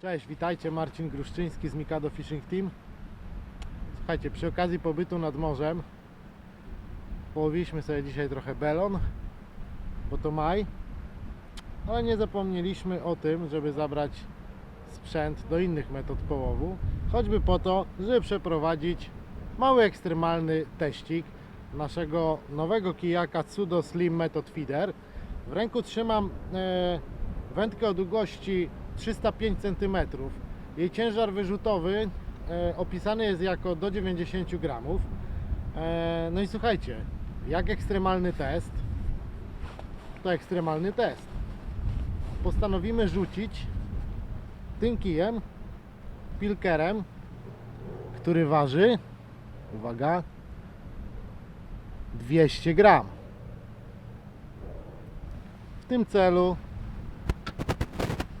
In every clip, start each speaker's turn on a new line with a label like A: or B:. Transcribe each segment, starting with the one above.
A: Cześć, witajcie, Marcin Gruszczyński z Mikado Fishing Team. Słuchajcie, przy okazji pobytu nad morzem połowiliśmy sobie dzisiaj trochę belon, bo to maj, ale nie zapomnieliśmy o tym, żeby zabrać sprzęt do innych metod połowu, choćby po to, żeby przeprowadzić mały ekstremalny teścik naszego nowego kijaka Tsudo Slim Method Feeder. W ręku trzymam e, wędkę o długości 305 cm. Jej ciężar wyrzutowy e, opisany jest jako do 90 gramów. E, no i słuchajcie, jak ekstremalny test, to ekstremalny test. Postanowimy rzucić tym kijem, pilkerem, który waży, uwaga, 200 gram. W tym celu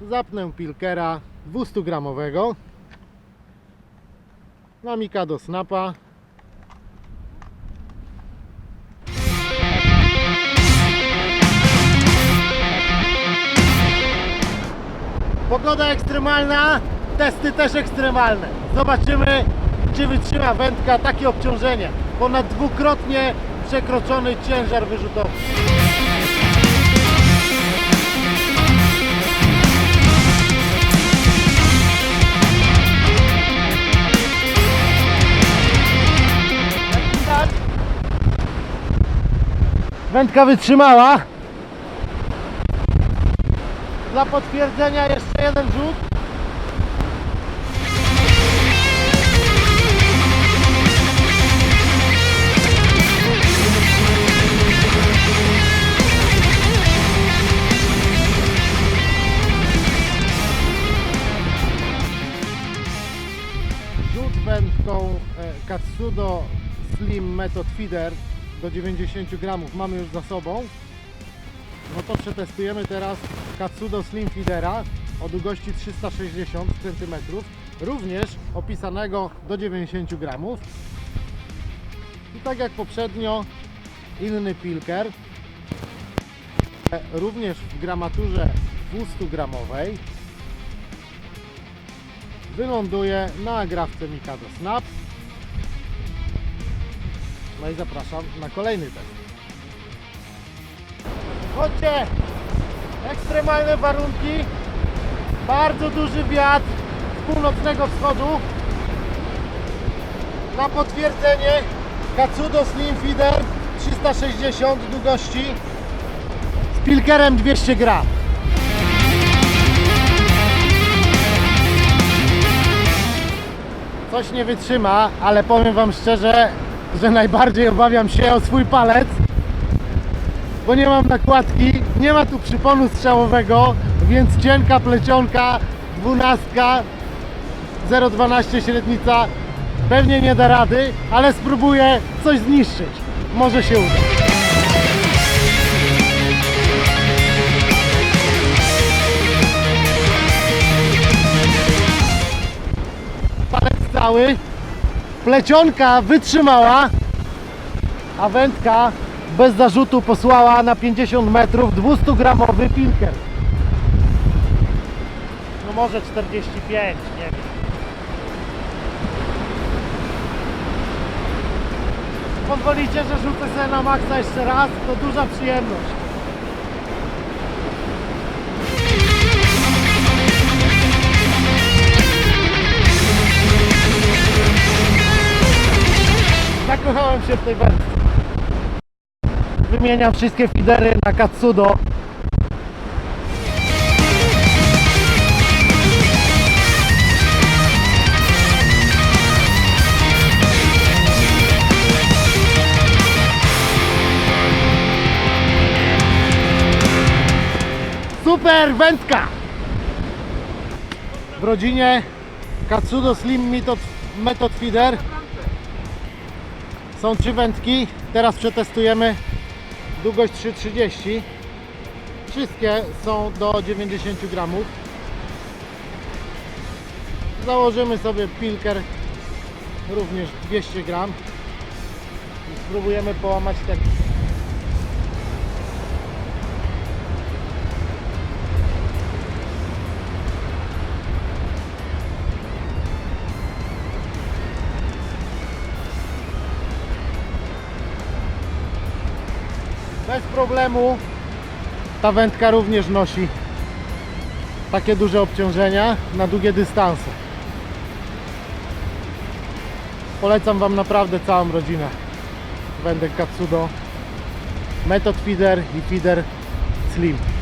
A: zapnę pilkera 200 gramowego na Mikado Snapa Pogoda ekstremalna, testy też ekstremalne. Zobaczymy, czy wytrzyma wędka takie obciążenie. Ponad dwukrotnie przekroczony ciężar wyrzutowy. Wędka wytrzymała. Dla potwierdzenia jeszcze jeden rzut. Wędką e, Katsudo Slim Method Feeder do 90 gramów mamy już za sobą. No to przetestujemy teraz Katsudo Slim Feedera o długości 360 cm, również opisanego do 90 gramów. I tak jak poprzednio, inny pilker, również w gramaturze 200 gramowej, wyląduje na agrafce Mikado Snap. No i zapraszam na kolejny test. Chodźcie! Ekstremalne warunki. Bardzo duży wiatr z północnego wschodu. Na potwierdzenie Katsudo Slim Feeder 360 długości z pilkerem 200 gram. Coś nie wytrzyma, ale powiem Wam szczerze, że najbardziej obawiam się o swój palec bo nie mam nakładki, nie ma tu przyponu strzałowego, więc cienka plecionka, dwunastka, 0,12 średnica pewnie nie da rady, ale spróbuję coś zniszczyć. Może się uda. Palec cały, plecionka wytrzymała, a wędka bez zarzutu posłała na 50 metrów 200 gramowy pilker. No może 45, nie wiem. Pozwolicie, że rzucę sobie na maksa jeszcze raz, to duża przyjemność. Się wersji wymieniam wszystkie fidery na Katsudo. Super wędka! W rodzinie Katsudo Slim Method Feeder są trzy wędki. Teraz przetestujemy długość 3,30 wszystkie są do 90 gramów. Założymy sobie pilker również 200 gram. I spróbujemy połamać tak Bez problemu ta wędka również nosi takie duże obciążenia na długie dystanse. Polecam Wam naprawdę całą rodzinę wędek Katsudo, Method Feeder i Feeder Slim.